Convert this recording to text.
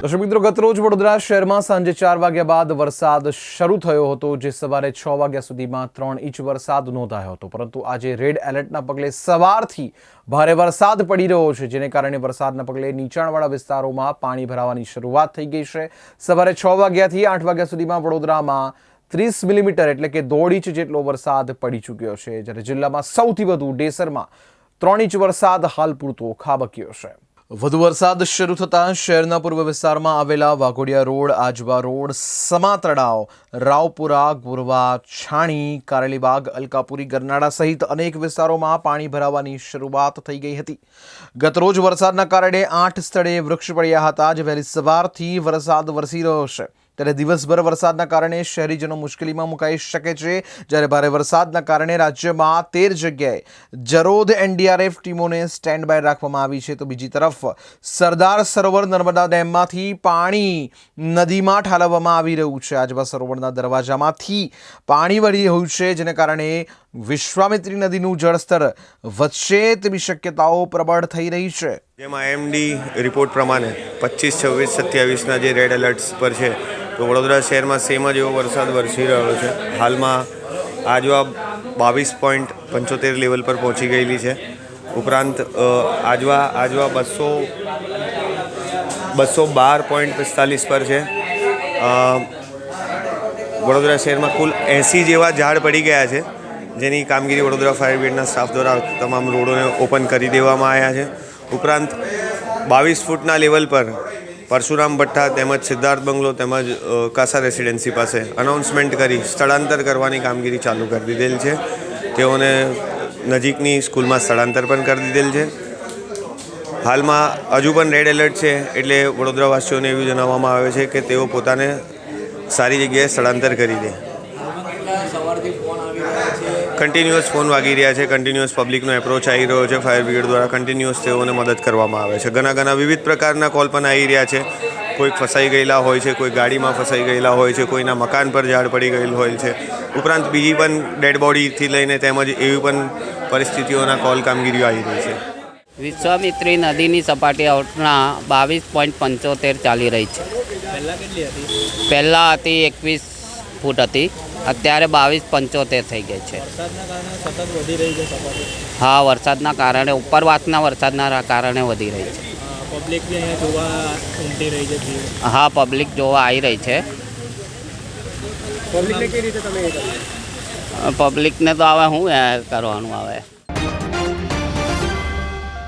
દર્શક મિત્રો ગતરોજ વડોદરા શહેરમાં સાંજે ચાર વાગ્યા બાદ વરસાદ શરૂ થયો હતો, જે સવારે છ વાગ્યા સુધીમાં ત્રણ ઇંચ વરસાદ નોંધાયો હતો. પરંતુ આજે રેડ એલર્ટના પગલે સવારથી ભારે વરસાદ પડી રહ્યો છે, જેને કારણે વરસાદના પગલે નીચાણવાળા વિસ્તારોમાં પાણી ભરાવાની શરૂઆત થઈ ગઈ છે. સવારે છ વાગ્યાથી આઠ વાગ્યા સુધીમાં વડોદરામાં ત્રીસ મિલીમીટર એટલે કે દોઢ ઇંચ જેટલો વરસાદ પડી ચૂક્યો છે, જ્યારે જિલ્લામાં સૌથી વધુ ડેસરમાં ત્રણ ઇંચ વરસાદ હાલ પૂરતો ખાબક્યો છે. વધુ વરસાદ શરૂ થતાં શહેરના પૂર્વ વિસ્તારમાં આવેલા વાઘોડિયા રોડ, આજવા રોડ, સમા તળાવ, રાવપુરા, ગુરવા, છાણી, કારેલીબાગ, અલકાપુરી, ગરનાળા સહિત અનેક વિસ્તારોમાં પાણી ભરાવાની શરૂઆત થઈ ગઈ હતી. ગતરોજ વરસાદના કારણે આઠ સ્થળે વૃક્ષ પડ્યા હતા. જે વહેલી સવારથી વરસાદ વરસી રહ્યો છે. ત્યારે દિવસભર વરસાદના કારણે શહેરીજનો મુશ્કેલીમાં મુકાઈ શકે છે. જ્યારે ભારે વરસાદના કારણે રાજ્યમાં તેર જગ્યાએ જરોદ એનડીઆરએફ ટીમોને સ્ટેન્ડ બાય રાખવામાં આવી છે. તો બીજી તરફ સરદાર સરોવર નર્મદા ડેમમાંથી પાણી નદીમાં ઠાલવવામાં આવી રહ્યું છે. આજવા સરોવરના દરવાજામાંથી પાણી વળી રહ્યું છે, જેને કારણે વિશ્વામિત્રી નદીનું જળસ્તર વધશે તેવી શક્યતાઓ પ્રબળ થઈ રહી છે. જેમાં એમડી રિપોર્ટ પ્રમાણે પચીસ, છવ્વીસ, સત્યાવીસના જે રેડ એલર્ટ્સ પર છે તો વડોદરા શહેરમાં સેમ જ એવો વરસાદ વરસી રહ્યો છે. હાલમાં આજવા બાવીસ પોઈન્ટ પંચોતેર લેવલ પર પહોંચી ગયેલી છે. ઉપરાંત આજવા આજવા બસો બસો બાર પોઈન્ટ પિસ્તાલીસ પર છે. વડોદરા શહેરમાં કુલ એંસી જેવા ઝાડ પડી ગયા છે. જેની કામગીરી વડોદરા ફાયર બ્રિગેડના સ્ટાફ દ્વારા તમામ રોડોને ઓપન કરી દેવામાં આવ્યા છે. ઉપરાંત, બાવીસ ફૂટના લેવલ પર પરશુરામ ભઠ્ઠા તેમજ સિદ્ધાર્થ બંગલો તેમજ કાસા રેસિડેન્સી પાસે અનાઉન્સમેન્ટ કરી સ્થળાંતર કરવાની કામગીરી ચાલુ કરી દીધેલ છે. તેઓને નજીકની સ્કૂલમાં સ્થળાંતર પણ કરી દીધેલ છે. હાલમાં હજુ પણ રેડ એલર્ટ છે એટલે વડોદરાવાસીઓને એવું જણાવવામાં આવે છે કે તેઓ પોતાને સારી જગ્યાએ સ્થળાંતર કરી દે. કન્ટિન્યુઅસ ફોન વાગી રહ્યા છે કન્ટિન્યુઅસ પબ્લિકનો એપ્રોચ આવી રહ્યો છે ફાયર બ્રિગેડ દ્વારા કન્ટિન્યુઅસ તેઓને મદદ કરવામાં આવે છે. ઘણા ઘણા વિવિધ પ્રકારના કોલ પણ આવી રહ્યા છે. કોઈક ફસાઈ ગયેલા હોય છે, કોઈ ગાડીમાં ફસાઈ ગયેલા હોય છે, કોઈના મકાન પર ઝાડ પડી ગયેલ હોય છે. ઉપરાંત બીજી પણ ડેડ બોડીથી લઈને તેમજ એવી પણ પરિસ્થિતિઓના કોલ કામગીરીઓ આવી રહી છે. વિશ્વામિત્રી નદીની સપાટી આવટના બાવીસ પોઈન્ટ પંચોતેર ચાલી રહી છે. પહેલાં હતી એકવીસ ફૂટ હતી. અત્યારે બાવીસ પંચોતેર થઈ ગઈ છે. વરસાદના કારણે સતત વધી રહી છે સપાટી. હા વરસાદના કારણે ઉપરવાસના વરસાદના કારણે વધી રહી છે. પબ્લિક હા પબ્લિક જોવા આવી રહી છે. પબ્લિકને તો હવે શું કરવાનું આવે